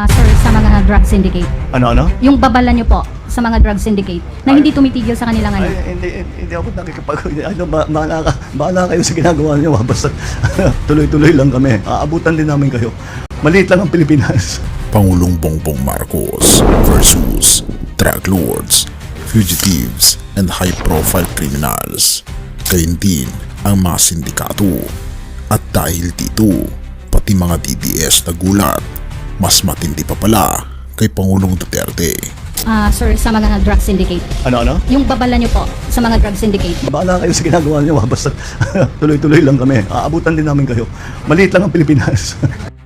Ah, sir, sa mga drug syndicate. Ano, ano? Yung babala nyo po sa mga drug syndicate na hindi tumitigil sa kanila ngayon. Ay, hindi, hindi ako nakikipag... Ano, ba, bahala, ka, bahala kayo sa ginagawa niyo. Basta tuloy-tuloy lang kami. Aabutan din namin kayo. Maliit lang ang Pilipinas. Pangulong Bongbong Marcos versus drug lords, fugitives, and high-profile criminals. Gayun din ang mga sindikato. At dahil dito, pati mga DDS nagulat, mas matindi pa pala kay Pangulong Duterte. Ah, sir, sa mga drug syndicate. Ano, ano? Yung babala nyo po sa mga drug syndicate. Bahala kayo sa ginagawa niyo. ah. Basta tuloy-tuloy lang kami. Aabutan din namin kayo. Maliit lang ang Pilipinas.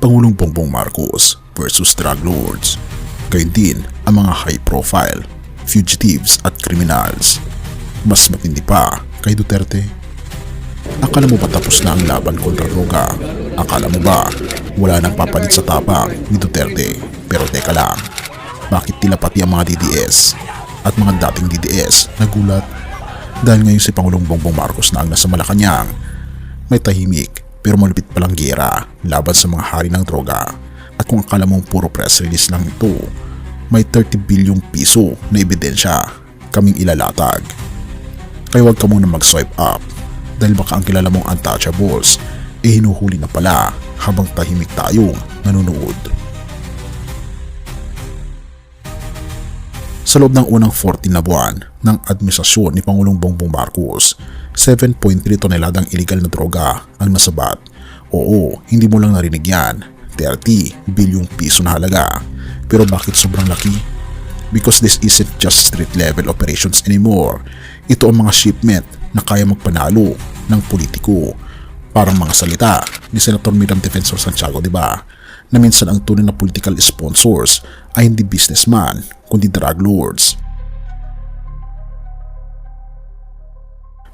Pangulong Bongbong Marcos versus drug lords. Gayun din ang mga high profile, fugitives at criminals. Mas matindi pa kay Duterte. Akala mo ba tapos na ang laban kontra droga? Akala mo ba wala nang papalit sa tapang ni Duterte? Pero teka lang, bakit tila pati ang mga DDS at mga dating DDS nagulat? Dahil ngayon si Pangulong Bongbong Marcos na ang nasa Malacanang may tahimik pero malupit palang gera laban sa mga hari ng droga. At kung akala mong puro press release lang ito, may 30 bilyong piso na ebidensya kaming ilalatag. Kaya huwag ka muna mag-swipe up dahil baka ang kilala mong untouchables eh hinuhuli na pala habang tahimik tayong nanonood. Sa loob ng unang 14 na buwan ng administrasyon ni Pangulong Bongbong Marcos, 7.3 toneladang illegal na droga ang nasabat. Oo, hindi mo lang narinig yan. 30 bilyong piso na halaga. Pero bakit sobrang laki? Because this isn't just street level operations anymore. Ito ang mga shipment na kaya magpanalo ng politiko. Parang mga salita ni Senator Miriam Defensor Santiago, di ba? Na minsan ang tunay na political sponsors ay hindi businessman, kundi drug lords.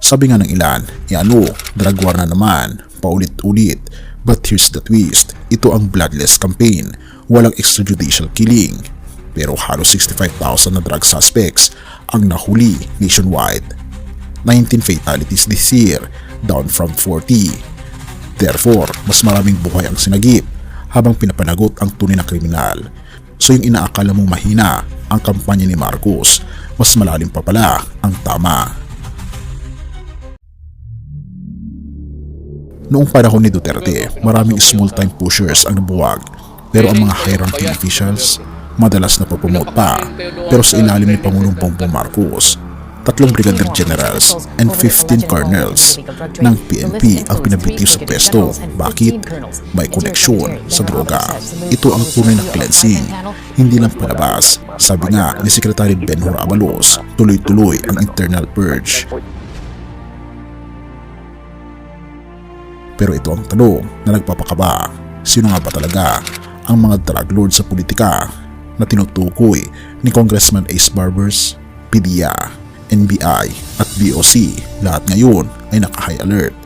Sabi nga ng ilan, ano, drug war na naman, paulit-ulit. But here's the twist, ito ang bloodless campaign, walang extrajudicial killing. Pero halos 65,000 na drug suspects ang nahuli nationwide. 19 fatalities this year, down from 40. Therefore, mas maraming buhay ang sinagip habang pinapanagot ang tunay na kriminal. So yung inaakala mong mahina ang kampanya ni Marcos, mas malalim pa pala ang tama. Noong panahon ni Duterte, maraming small-time pushers ang nabuwag. Pero ang mga high-ranking officials, madalas na papromote pa. Pero sa ilalim ni Pangulong Bongbong Marcos, tatlong brigadier generals and 15 colonels ng PNP ang pinabitiw sa pwesto. Bakit? May koneksyon sa droga. Ito ang tunay na cleansing, hindi lang palabas. Sabi nga ni Secretary Benhur Abalos, tuloy-tuloy ang internal purge. Pero ito ang tanong na nagpapakaba. Sino nga ba talaga ang mga drug lord sa politika na tinutukoy ni Congressman Ace Barbers, PDEA, NBI at BOC? Lahat ngayon ay naka-high alert.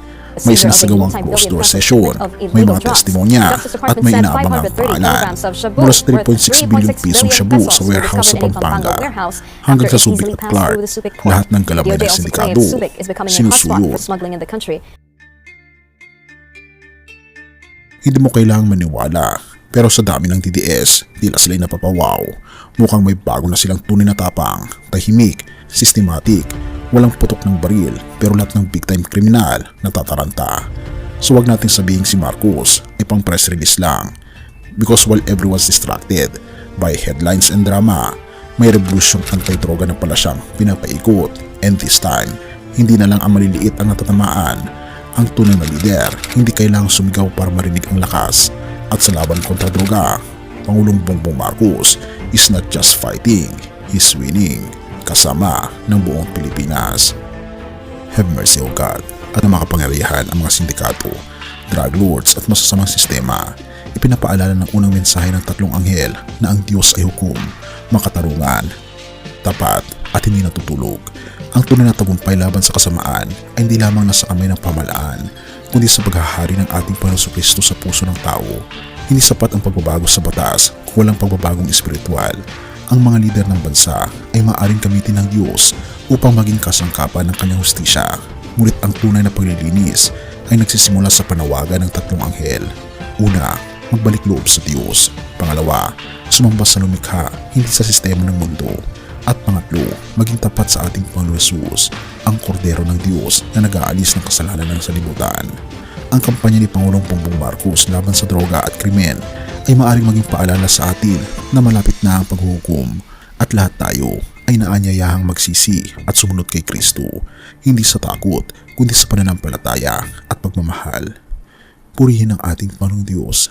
May sinasagawang closed door session, may mga testimonya at may inaabangang pangalan. Mula sa 3.6 bilyong pisong shabu sa warehouse sa Pampanga hanggang sa Subic at Clark, lahat ng galamay ng sindikado sinusuyod Hindi mo kailangang maniwala. Pero sa dami ng DDS, tila sila'y napapawaw. Mukhang may bago na silang tunay na tapang, tahimik, systematic, walang putok ng baril, pero lahat ng big time kriminal natataranta. So wag nating sabihin si Marcos ay pang press release lang. Because while everyone's distracted by headlines and drama, may revolusyong anti-droga na pala siyang pinapaikot. And this time, hindi na lang ang maliliit ang natatamaan. Ang tunay na lider, hindi kailangang sumigaw para marinig ang lakas. At sa laban kontra droga, Pangulong Bongbong Marcos is not just fighting, he's winning kasama ng buong Pilipinas. Have mercy, O God, at na makapangyarihan ang mga sindikato, drug lords at masasamang sistema. Ipinapaalala ng unang mensahe ng tatlong anghel na ang Diyos ay hukom, makatarungan, tapat at hindi natutulog. Ang tunay na tagumpay laban sa kasamaan ay hindi lamang nasa kamay ng pamalaan, kundi sa paghahari ng ating Panginoon Kristo sa puso ng tao. Hindi sapat ang pagbabago sa batas kung walang pagbabagong espiritual. Ang mga lider ng bansa ay maaaring gamitin ng Diyos upang maging kasangkapan ng kanyang hustisya. Ngunit ang tunay na paglilinis ay nagsisimula sa panawagan ng tatlong anghel. Una, magbalik loob sa Diyos. Pangalawa, sumamba sa lumikha, hindi sa sistema ng mundo. At pangatlo, maging tapat sa ating Panginoon Jesus, ang kordero ng Diyos na nag-aalis ng kasalanan ng salibutan. Ang kampanya ni Pangulong Bongbong Marcos laban sa droga at krimen ay maaaring maging paalala sa atin na malapit na ang paghuhukom at lahat tayo ay naanyayahang magsisi at sumunod kay Kristo, hindi sa takot kundi sa pananampalataya at pagmamahal. Purihin ang ating Panginoong Diyos